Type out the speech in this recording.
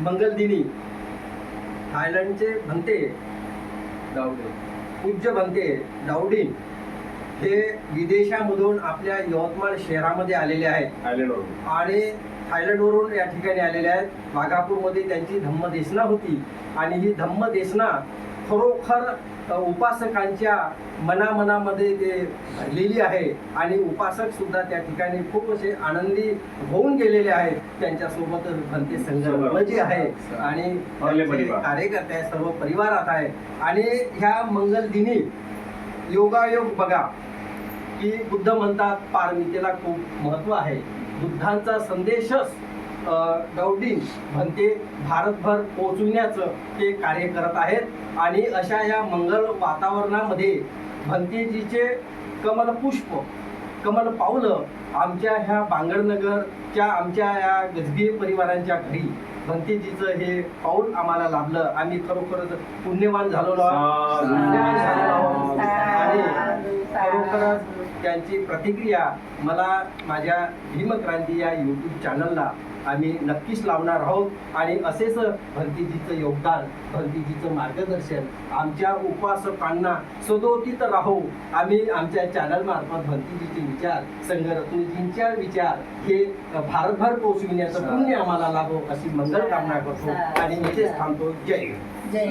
मंगलदिनी. थायलंडचे भंते गावडे पूज्य भंते दावडीन हे विदेशामधून आपल्या यवतमाळ शहरामध्ये आलेले आहेत. आयलंडवरून आणि थायलंडवरून या ठिकाणी आलेले आहेत. वाघापूरमध्ये त्यांची धम्मदेसना होती. आणि ही धम्मदेसना खरोखर उपासकांच्या मनामनामध्ये ते भरलेली आहे आणि उपासक सुद्धा त्या ठिकाणी खूप असे आनंदी होऊन गेलेले आहेत त्यांच्यासोबत भंते संघ जे आहे आणि. कार्यकर्ते आहे, सर्व परिवारात आहे. आणि ह्या मंगलदिनी योगायोग बघा की बुद्ध म्हणतात पारमितेला खूप महत्त्व आहे. बुद्धांचा संदेशच गौडी म्हणते भारतभर पोहोचविण्याचं ते कार्य करत आहेत आणि अशा या मंगल वातावरणामध्ये भंतेजीचे कमल पुष्प कमल पावलं आमच्या ह्या बांगडनगरच्या आमच्या या गजबी परिवारांच्या घरी भंतेजीचं हे पाऊल आम्हाला लाभलं आम्ही खरोखरच पुण्यवान झालो झालेलो आहोत. आणि. खरोखरच त्यांची प्रतिक्रिया मला माझ्या भीमक्रांती या यूट्यूब चॅनलला आम्ही नक्कीच लावणार आहोत. आणि असेच भंतीजीचं योगदान भंतीजीचं मार्गदर्शन आमच्या उपासकांना सदोतीत राहो. आम्ही आमच्या चॅनल मार्फत भंतीजीचे विचार संघरत्नजींच्या विचार हे भारतभर पोहोचविण्याचं पुण्य आम्हाला लाभो अशी मंगल कामना करतो. आणि इथेच थांबतो. जय. जय